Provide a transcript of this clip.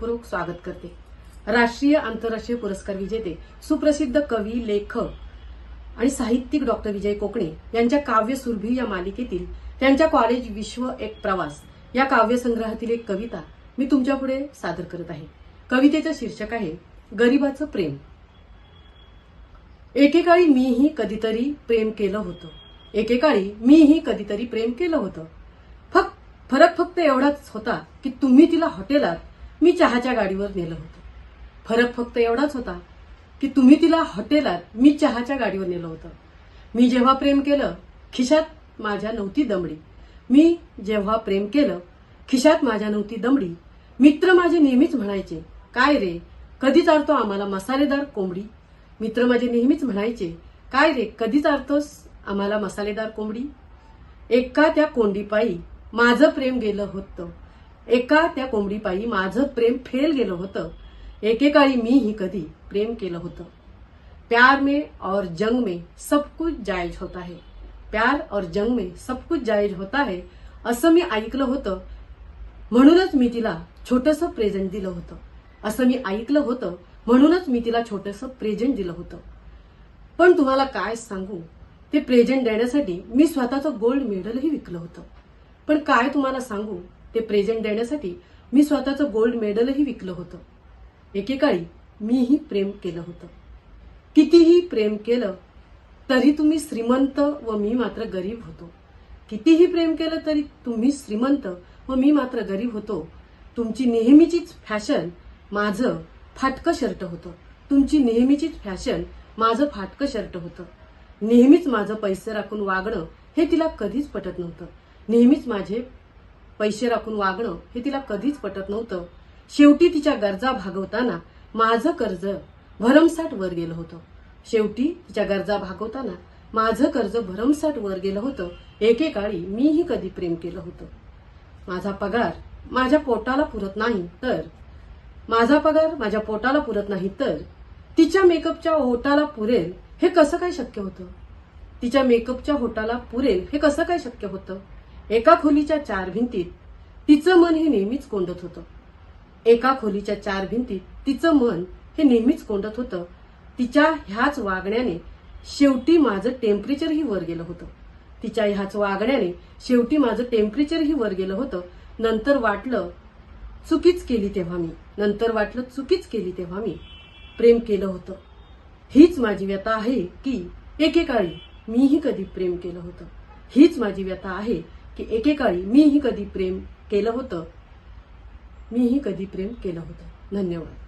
पूर्वक स्वागत करते. राष्ट्रीय आंतरराष्ट्रीय पुरस्कार विजेते सुप्रसिद्ध कवी लेखक आणि साहित्यिक डॉक्टर विजय कोकणे यांच्या काव्य सुरभी या मालिकेतील त्यांच्या कॉलेज विश्व एक प्रवास या काव्यसंग्रहातील एक कविता मी तुमच्यापुढे सादर करत आहे. कवितेचं शीर्षक आहे गरिबाचं प्रेम. एकेकाळी मीही कधीतरी प्रेम केलं होतं. एकेकाळी मीही कधीतरी प्रेम केलं होतं. फक्त फरक फक्त एवढाच होता की तुम्ही तिला हॉटेलात मी चहाच्या गाडीवर नेलं होतं. फरक फक्त एवढाच होता की तुम्ही तिला हॉटेलात मी चहाच्या गाडीवर नेलं होतं. मी जेव्हा प्रेम केलं खिशात माझ्या नव्हती दमडी. मी जेव्हा प्रेम केलं खिशात माझ्या नव्हती दमडी. मित्र माझे नेहमीच म्हणायचे काय रे कधी चारतो आम्हाला मसालेदार कोंबडी? मित्र माझे नेहमीच म्हणायचे काय रे कधी चारतोस आम्हाला मसालेदार कोंबडी? एका त्या कोंडीपायी माझं प्रेम गेलं होतं. एका त्या कोंबडीपायी माझं प्रेम फेल गेलं होतं. एकेकाळी मीही कधी प्रेम केलं होतं. प्यार में और जंग में सब कुछ जायज होता है. प्यार और जंग में सब कुछ जायज होता है असं मी ऐकलं होतं. म्हणूनच मी तिला छोटंसं प्रेझेंट दिलं होतं. असं मी ऐकलं होतं. म्हणूनच मी तिला छोटंसं प्रेझेंट दिलं होतं. पण तुम्हाला काय सांगू? ते प्रेझेंट देण्यासाठी मी स्वतःचं गोल्ड मेडलही विकलं होतं. पण काय तुम्हाला सांगू? ते प्रेझेंट देण्यासाठी मी स्वतःचं गोल्ड मेडलही विकलं होतं. एकेकाळी मीही प्रेम केलं होतं. कितीही प्रेम केलं तरी तुम्ही श्रीमंत व मी मात्र गरीब होतो. कितीही प्रेम केलं तरी तुम्ही श्रीमंत व मी मात्र गरीब होतो. तुमची नेहमीचीच फॅशन माझं फाटकं शर्ट होतं. तुमची नेहमीचीच फॅशन माझं फाटकं शर्ट होतं. नेहमीच माझं पैसे राखून वागणं हे तिला कधीच पटत नव्हतं. नेहमीच माझे पैसे राखून वागणं हे तिला कधीच पटत नव्हतं. शेवटी तिच्या गरजा भागवताना माझं कर्ज भरमसाठ वर गेलं होतं. शेवटी तिच्या गरजा भागवताना माझं कर्ज भरमसाठ वर गेलं होतं. एकेकाळी मीही कधी प्रेम केलं होतं. माझा पगार माझ्या पोटाला पुरत नाही तर माझा पगार माझ्या पोटाला पुरत नाही तर तिच्या मेकअपच्या ओटाला पुरेल हे कसं काय शक्य होतं? तिच्या मेकअपच्या होटाला पुरेल हे कसं काय शक्य होतं? एका खोलीच्या चार भिंतीत तिचं मन हे नेहमीच कोंडत होतं. एका खोलीच्या चार भिंतीत तिचं मन हे नेहमीच कोंडत होतं. तिच्या ह्याच वागण्याने शेवटी माझं टेम्परेचरही वर गेलं होतं. तिच्या ह्याच वागण्याने शेवटी माझं टेम्परेचरही वर गेलं होतं. नंतर वाटलं चुकीच केली तेव्हा मी. नंतर वाटलं चुकीच केली तेव्हा मी. प्रेम केलं होतं. हीच माझी व्यथा आहे की एकेकाळी मीही कधी प्रेम केलं होतं. हीच माझी व्यथा आहे की एकेकाळी मीही कधी प्रेम केलं होतं? मीही कधी प्रेम केलं होतं? धन्यवाद.